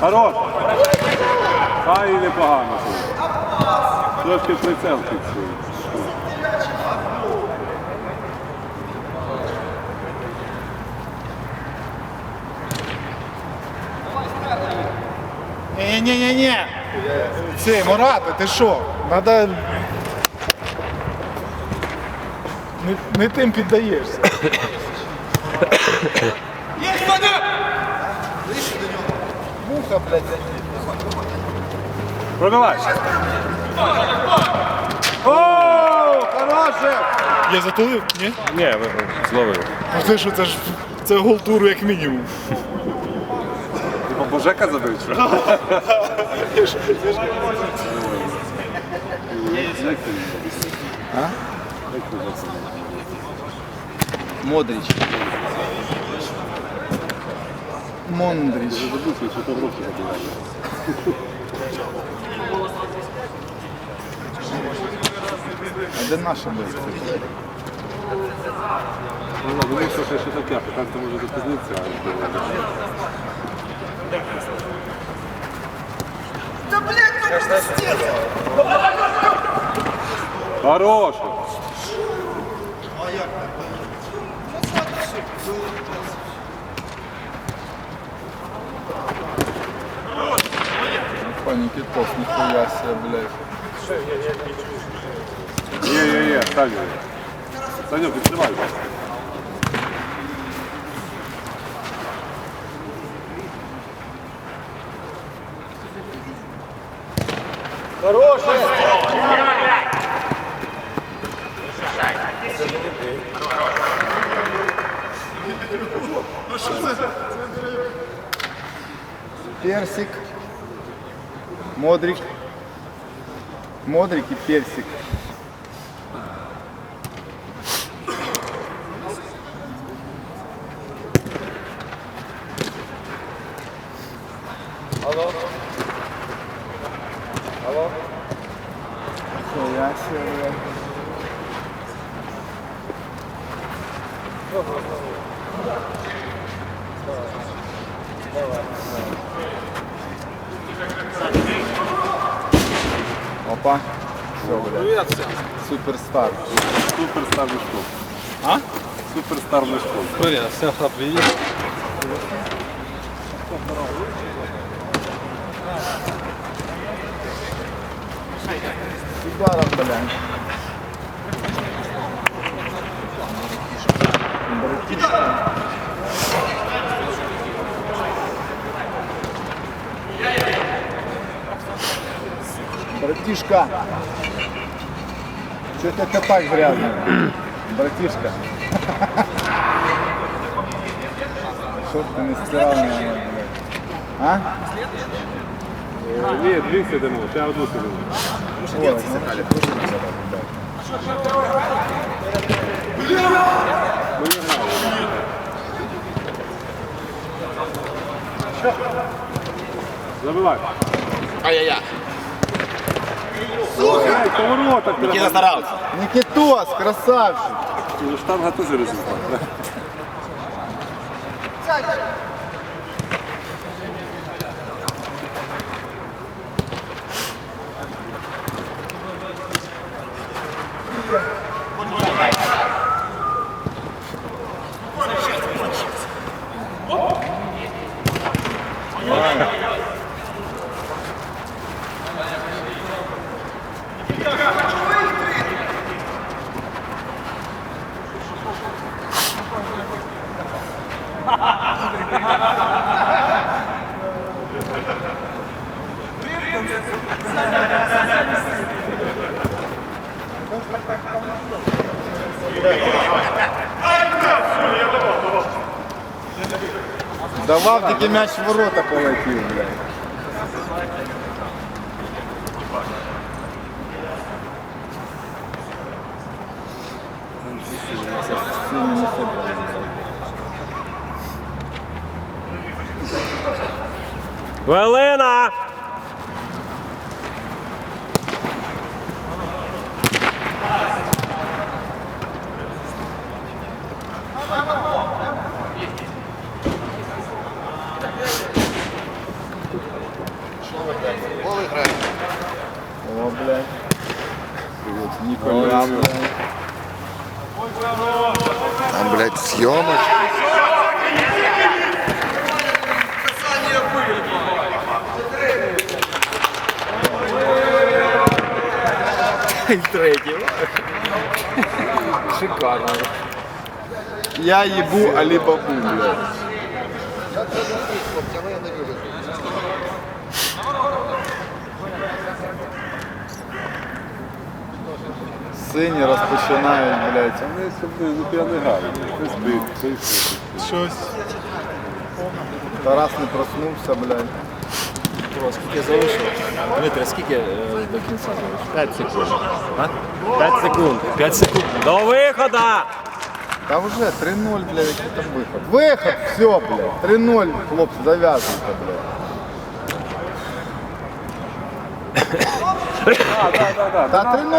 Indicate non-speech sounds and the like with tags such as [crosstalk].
Хорош! Та і непогано. Трошки прицел фіксує. Ні-ні-ні-ні. Цей, Мурата, ти що? Надо... Не, не тим піддаєшся. Муха, блядь. Пробивай! О, хороше! Я затулив? Ні? Ні, ви зловили. Ну це що, це ж це гол туру як мінімум. Типа Божека забив? чи? Як ти? [laughs] А? Як ти забив? Модрич. Мондрич. Я забув, що фотографії забиває. А де наша дочка? Ну, ладно, ну, що ще що таке, так то може запізнитися, але... Хорош! Паніки тос, ніхуя себе, блядь. Є-є-є, Саня. Саня, відкривай. Персик. Модрик. Модрик и персик. Алло. Алло. Нихуя себе, блядь. Опа. Все, блядь. Суперстар. Суперстар мешков. А? Суперстар мешков. Привіт, всіх рад видіти. Ударом, блядь. Братишка. Что ты это так грязно? Братишка. Что ты не стирал блядь? А? Ні, дві сидимо, ще одну сидимо. Ой, Ми не грали. Забивай. Ай-яй-яй. Ей, повороток Никита старался. Никитос, красавчик. Ну, Штанга теж результат. Давав тільки м'яч в ворота полетів, блядь. Велина! О, блядь. Привет, Николя, блядь. Там, і третій. Шикарно. Я їбу алібабу, блядь. Сині розпочинають, блядь, вони собі я не гарні. Хтось бив, хтось. Щось. Тарас не проснувся, блядь. Скільки залишилось? Дмитре, скільки е, до кінця залишилось? 5 секунд. 5 секунд. 5 секунд. До виходу! Та вже 3-0, блядь, який там виход. Виход, все, блядь. 3-0, хлопці, зав'язуйте, блядь. [coughs] Та 3-0.